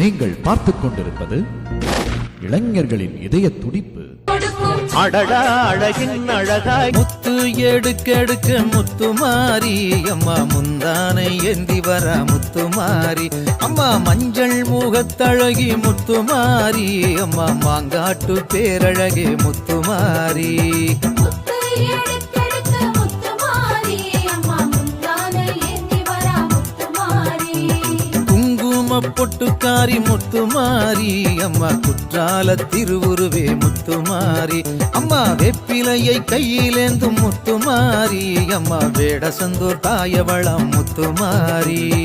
நீங்கள் பார்த்துக் கொண்டிருப்பது இளைஞர்களின் இதய துடிப்பு. அடடா அழகின் அழகாய். முத்து எடுக்க எடுக்க முத்து மாறி அம்மா முந்தானை ஏந்தி வர முத்து மாறி. அம்மா மஞ்சள் முகத்தழகி முத்து மாறி அம்மா மாங்காட்டு பேரழகே முத்து மாறி. பொட்டுக்காரி முத்துமாரி. அம்மா குற்றால திருவுருவே முத்துமாரி. அம்மா வெப்பிலையை கையிலேந்தும் முத்துமாரி. அம்மா வேடசந்தூர் தாயவளம் முத்துமாரி.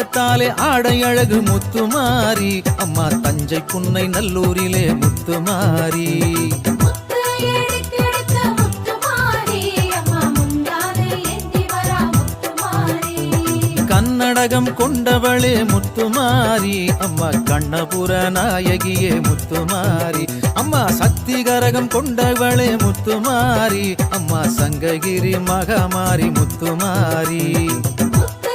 தங்கத்தாலே ஆடை அழகு முத்துமாரி அம்மா தஞ்சை புன்னை நல்லூரிலே முத்துமாரி கன்னடகம் கொண்டவளே முத்துமாரி அம்மா கண்ணபுர நாயகியே முத்துமாரி அம்மா சக்தி கரகம் கொண்டவளே முத்துமாரி அம்மா சங்ககிரி மகமாரி முத்துமாரி முத்து